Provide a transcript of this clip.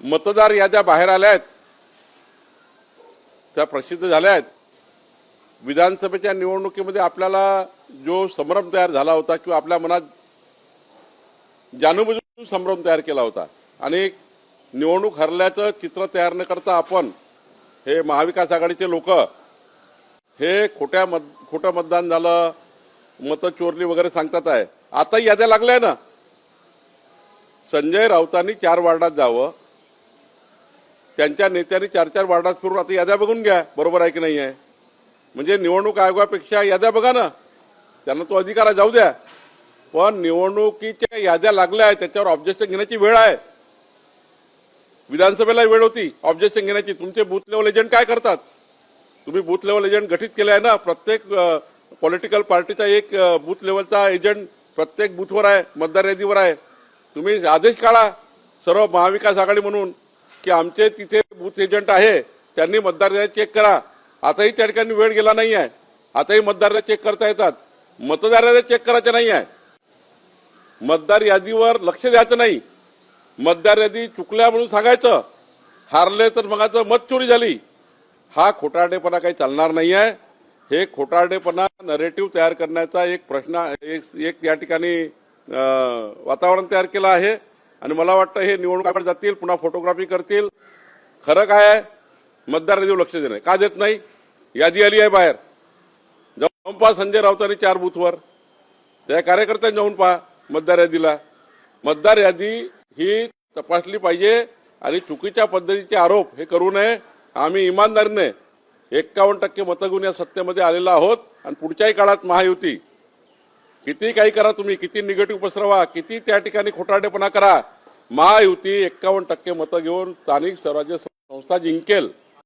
मतदार याद्या बाहेर आल्या आहेत त्या प्रसिद्ध झाल्या आहेत. विधानसभेच्या निवडणुकीमध्ये आपल्याला जो संभ्रम तयार झाला होता किंवा आपल्या मनात जाणूनबुजून संभ्रम तयार केला होता. आणि निवडणूक हरल्याचं चित्र तयार न करता आपण हे महाविकास आघाडीचे लोक हे खोट्या मत खोटं मतदान झालं मतं चोरली वगैरे सांगतात आहे. आता याद्या लागल्या ना? संजय राऊतांनी चार वार्डात जावं त्यांच्या नेत्यांनी चार चार वार्डात फिरून आता याद्या बघून घ्या बरोबर आहे की नाही आहे. म्हणजे निवडणूक आयोगापेक्षा याद्या बघा ना त्यांना तो अधिकार आहे, जाऊ द्या. पण निवडणुकीच्या याद्या लागल्या आहेत त्याच्यावर ऑब्जेक्शन घेण्याची वेळ आहे. विधानसभेला वेळ होती ऑब्जेक्शन घेण्याची. तुमचे बूथ लेवल एजंट काय करतात? तुम्ही बूथ लेवल एजंट गठीत केले आहे ना प्रत्येक पॉलिटिकल पार्टीचा एक बूथ लेवलचा एजंट प्रत्येक बूथवर आहे मतदार यादीवर आहे. तुम्ही आदेश काढा सर्व महाविकास आघाडी म्हणून. की आमचे तिथे बूथ एजंट आहे त्यांनी मतदार यादी चेक करा. आताही त्या ठिकाणी वेळ गेला नाही आहे आताही मतदार चेक करता येतात. मतदाराला चेक करायचं नाही आहे मतदार यादीवर लक्ष द्यायचं नाही. मतदार यादी चुकल्या म्हणून सांगायचं. हारले तर मगाचं मत चोरी झाली. हा खोटारडेपणा काही चालणार नाही आहे हे खोटारडेपणा नरेटिव्ह तयार करण्याचा एक प्रश्न एक एक या ठिकाणी वातावरण तयार केलं आहे. आणि मला वाटतं हे निवडणुकाकडे जातील पुन्हा फोटोग्राफी करतील. खरं काय आहे? मतदार यादीवर लक्ष देणं का देत नाही? यादी आली आहे बाहेर. जाऊन पहा संजय राऊतांनी चार बूथवर. त्या कार्यकर्त्यांनी जाऊन पहा मतदार यादीला. मतदार यादी ही तपासली पाहिजे आणि चुकीच्या पद्धतीचे आरोप हे करू नये. आम्ही इमानदारीने एक्कावन्न टक्के मतं घेऊन या सत्तेमध्ये आलेला आहोत आणि पुढच्याही काळात महायुती. किती काही करा तुम्ही किती निगेटिव्ह पसरवा किती त्या ठिकाणी खोटारडेपणा करा. महायुती एक्कावन्न टक्के मतं घेऊन स्थानिक स्वराज्य संस्था जिंकेल.